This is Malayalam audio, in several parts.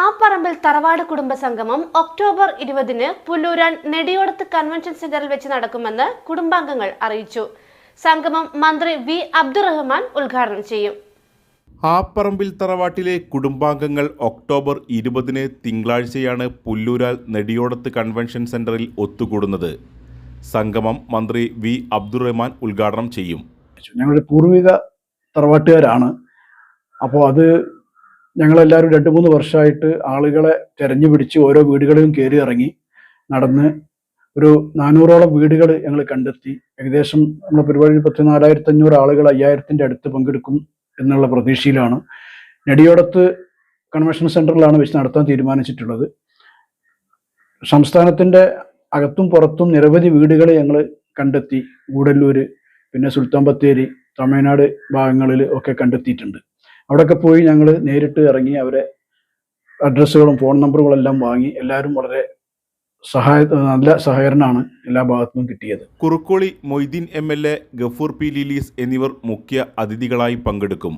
ആ പറമ്പിൽ തറവാട് കുടുംബ സംഗമം ഒക്ടോബർ ഇരുപതിന് പുല്ലൂരാൻ നെടിയോടത്ത് കൺവെൻഷൻ സെന്ററിൽ വെച്ച് നടക്കുമെന്ന് കുടുംബാംഗങ്ങൾ അറിയിച്ചു. സംഗമം മന്ത്രി വി. അബ്ദുറഹ്മാൻ ഉദ്ഘാടനം ചെയ്യും. ആപ്പറമ്പിൽ തറവാട്ടിലെ കുടുംബാംഗങ്ങൾ ഒക്ടോബർ ഇരുപതിന് തിങ്കളാഴ്ചയാണ് പുല്ലൂരാൽ നെടിയോടത്ത് കൺവെൻഷൻ സെന്ററിൽ ഒത്തുകൂടുന്നത്. സംഗമം മന്ത്രി വി. അബ്ദുറഹ്മാൻ ഉദ്ഘാടനം ചെയ്യും. ഞങ്ങളുടെ പൂർവിക തറവാട്ടുകാരാണ്. അപ്പോൾ അത് ഞങ്ങളെല്ലാവരും രണ്ട് മൂന്ന് വർഷമായിട്ട് ആളുകളെ തെരഞ്ഞു പിടിച്ച് ഓരോ വീടുകളിലും കയറി ഇറങ്ങി നടന്ന് ഒരു നാനൂറോളം വീടുകൾ ഞങ്ങൾ കണ്ടെത്തി. ഏകദേശം നമ്മുടെ പരിപാടിയിൽ പത്ത് നാലായിരത്തി അഞ്ഞൂറ് ആളുകൾ അയ്യായിരത്തിന്റെ അടുത്ത് പങ്കെടുക്കും എന്നുള്ള പ്രതീക്ഷയിലാണ്. നെടിയോടത്ത് കൺവെൻഷൻ സെന്ററിലാണ് വെച്ച് നടത്താൻ തീരുമാനിച്ചിട്ടുള്ളത്. സംസ്ഥാനത്തിന്റെ അകത്തും പുറത്തും നിരവധി വീടുകൾ ഞങ്ങൾ കണ്ടെത്തി. ഗൂഡല്ലൂർ പിന്നെ സുൽത്താൻ ബത്തേരി തമിഴ്നാട് ഭാഗങ്ങളിൽ ഒക്കെ കണ്ടെത്തിയിട്ടുണ്ട്. അവിടെയൊക്കെ പോയി ഞങ്ങൾ നേരിട്ട് ഇറങ്ങി അവരെ അഡ്രസ്സുകളും ഫോൺ നമ്പറുകളും എല്ലാം വാങ്ങി എല്ലാവരും വളരെ സഹായ നല്ല സഹകരണമാണ് എല്ലാ ഭാഗത്തുനിന്നും കിട്ടിയത്. Kurukkoli Moideen M L A Gafoor P Lilees എന്നിവർ മുഖ്യ അതിഥികളായി പങ്കെടുക്കും.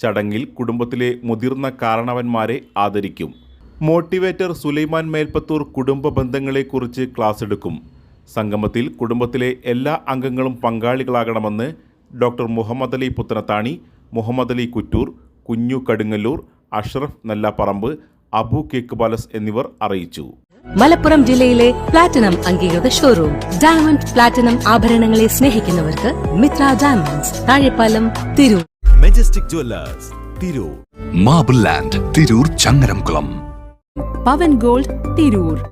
ചടങ്ങിൽ കുടുംബത്തിലെ മുതിർന്ന കാരണവന്മാരെ ആദരിക്കും. മോട്ടിവേറ്റർ സുലൈമാൻ മേൽപ്പത്തൂർ കുടുംബ ബന്ധങ്ങളെക്കുറിച്ച് ക്ലാസ് എടുക്കും. സംഗമത്തിൽ കുടുംബത്തിലെ എല്ലാ അംഗങ്ങളും പങ്കാളികളാകണമെന്ന് doctor Muhammad Ali Puthanathani Muhammad Ali Kuttoor Kunju Kadungallur Ashraf Nallapparamb Abu cake palace എന്നിവർ അറിയിച്ചു. മലപ്പുറം ജില്ലയിലെ പ്ലാറ്റിനം അംഗീകൃത ഷോറൂം. ഡയമണ്ട് പ്ലാറ്റിനം ആഭരണങ്ങളെ സ്നേഹിക്കുന്നവർക്ക് Mithra diamonds. Thazhepalam Tirur. Majestic jewellers Tirur. Marble land Tirur Changaramkulam. Pavan gold Tirur.